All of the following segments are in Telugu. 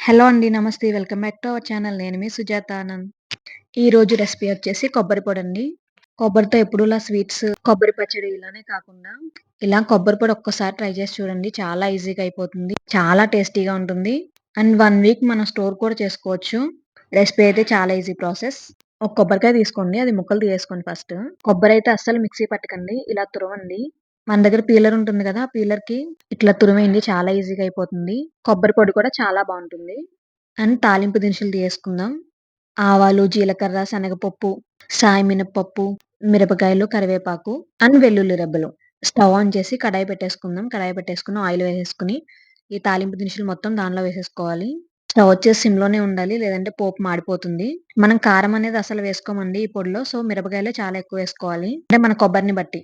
హలో అండి. నమస్తే. Welcome back to our channel. నేను మీ సుజాత ఆనంద్. ఈరోజు రెసిపీ వచ్చేసి కొబ్బరి పొడి అండి కొబ్బరితో ఎప్పుడూలా స్వీట్స్, కొబ్బరి పచ్చడి ఇలానే కాకుండా ఇలా కొబ్బరి పొడి ఒక్కసారి ట్రై చేసి చూడండి. చాలా ఈజీగా అయిపోతుంది. చాలా టేస్టీగా ఉంటుంది. అండ్ వన్ వీక్ మనం స్టోర్ కూడా చేసుకోవచ్చు. రెసిపీ అయితే చాలా ఈజీ ప్రాసెస్. ఒక కొబ్బరికాయ తీసుకోండి. అది ముక్కలు తీసుకోండి ఫస్ట్. కొబ్బరి అయితే అస్సలు మిక్సీ పట్టకండి. ఇలా తురవండి. మన దగ్గర పీలర్ ఉంటుంది కదా! పీలర్కి ఇట్లా తురిమేయండి. చాలా ఈజీగా అయిపోతుంది. కొబ్బరి పొడి కూడా చాలా బాగుంటుంది. అండ్ తాలింపు దినుసులు తీసుకుందాం. ఆవాలు, జీలకర్ర, శనగపప్పు, సాయి మినపప్పు, మిరపకాయలు, కరివేపాకు అండ్ వెల్లుల్లి రెబ్బలు. స్టవ్ ఆన్ చేసి కడాయి పెట్టేసుకుందాం. కడాయి పెట్టేసుకుని ఆయిల్ వేసేసుకుని ఈ తాలింపు దినుసులు మొత్తం దానిలో వేసేసుకోవాలి. స్టవ్ వచ్చేసి సిమ్‌లోనే ఉండాలి. లేదంటే పోపు మాడిపోతుంది. మనం కారం అనేది అసలు వేసుకోమండి ఈ పొడిలో. సో, మిరపకాయలే చాలా ఎక్కువ వేసుకోవాలి. అంటే మన కొబ్బరిని బట్టి.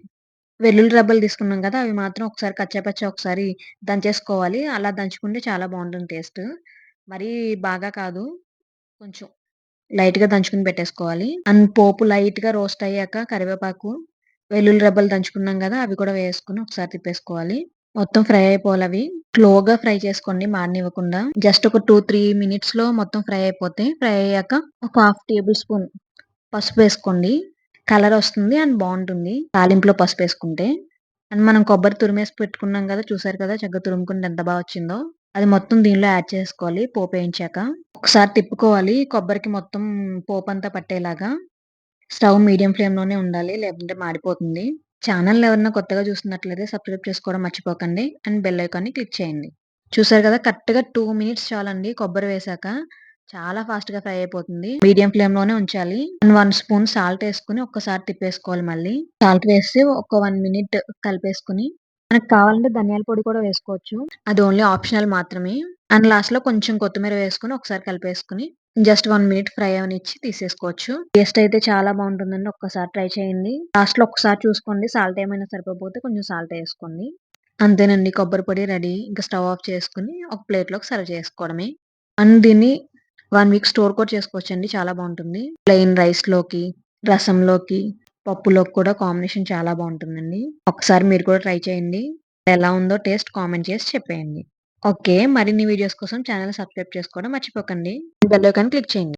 వెల్లుల్లి రబ్బలు తీసుకున్నాం కదా! అవి మాత్రం ఒకసారి కచ్చాపచ్చా ఒకసారి దంచేసుకోవాలి. అలా దంచుకుంటే చాలా బాగుంటుంది టేస్ట్. మరీ బాగా కాదు. కొంచెం లైట్‌గా దంచుకుని పెట్టేసుకోవాలి. అండ్ పోపు లైట్‌గా రోస్ట్ అయ్యాక కరివేపాకు, వెల్లుల్లి రబ్బలు దంచుకున్నాం కదా! అవి కూడా వేసుకుని ఒకసారి తిప్పేసుకోవాలి. మొత్తం ఫ్రై అయిపోవాలి స్లోగా ఫ్రై చేసుకోండి మాడనివ్వకుండా. జస్ట్ ఒక 2, 3 మినిట్స్‌లో మొత్తం ఫ్రై అయిపోతాయి. ఫ్రై అయ్యాక ఒక హాఫ్ టేబుల్ స్పూన్ పసుపు వేసుకోండి. కలర్ వస్తుంది అండ్ బాగుంటుంది. తాలింపులో పసుపు వేసుకుంటే. అండ్ మనం కొబ్బరి తురిమేసి పెట్టుకున్నాం కదా! చూసారు కదా! చక్కగా తురుముకుంటే ఎంత బాగా వచ్చిందో. అది మొత్తం దీనిలో యాడ్ చేసుకోవాలి పోపు వేయించాక ఒకసారి తిప్పుకోవాలి. కొబ్బరికి మొత్తం పోపు అంతా పట్టేలాగా. స్టవ్ మీడియం ఫ్లేమ్‌లోనే ఉండాలి. లేకుంటే మాడిపోతుంది. ఛానల్ ఎవరైనా కొత్తగా చూస్తున్నట్లయితే సబ్స్క్రైబ్ చేసుకోవడం మర్చిపోకండి. అండ్ బెల్ ఐకాన్‌ని క్లిక్ చేయండి. చూసారు కదా! కరెక్ట్‌గా టూ మినిట్స్ చాలండి కొబ్బరి వేశాక. చాలా ఫాస్ట్గా ఫ్రై అయిపోతుంది. మీడియం ఫ్లేమ్లోనే ఉంచాలి. అండ్ వన్ స్పూన్ సాల్ట్ వేసుకుని ఒక్కసారి తిప్పేసుకోవాలి మళ్ళీ. సాల్ట్ వేసి ఒక వన్ మినిట్ కలిపేసుకొని మనకు కావాలంటే ధనియాల పొడి కూడా వేసుకోవచ్చు. అది ఓన్లీ ఆప్షనల్ మాత్రమే. అండ్ లాస్ట్‌లో కొంచెం కొత్తిమీర వేసుకొని ఒకసారి కలిపేసుకొని జస్ట్ వన్ మినిట్ ఫ్రై అవనిచ్చి తీసేసుకోవచ్చు. టేస్ట్ అయితే చాలా బాగుంటుందండి. ఒక్కసారి ట్రై చేయండి. లాస్ట్‌లో ఒకసారి చూసుకోండి. సాల్ట్ ఏమైనా సరిపోతే కొంచెం సాల్ట్ వేసుకోండి అంతేనండి కొబ్బరి పొడి రెడీ. ఇంకా స్టవ్ ఆఫ్ చేసుకొని ఒక ప్లేట్‌లోకి సర్వ్ చేసుకోవడమే. అండ్ దీన్ని వన్ వీక్ స్టోర్ కూడా చేసుకోవచ్చండి. చాలా బాగుంటుంది. ప్లెయిన్ రైస్‌లోకి, రసంలోకి, పప్పులోకి కూడా కాంబినేషన్ చాలా బాగుంటుందండి. ఒకసారి మీరు కూడా ట్రై చేయండి. ఎలా ఉందో టేస్ట్ కామెంట్ చేసి చెప్పేయండి. ఓకే. మరిన్ని వీడియోస్ కోసం ఛానల్ సబ్స్క్రైబ్ చేసుకోవడం మర్చిపోకండి. బెల్ ఐకాన్ క్లిక్ చేయండి.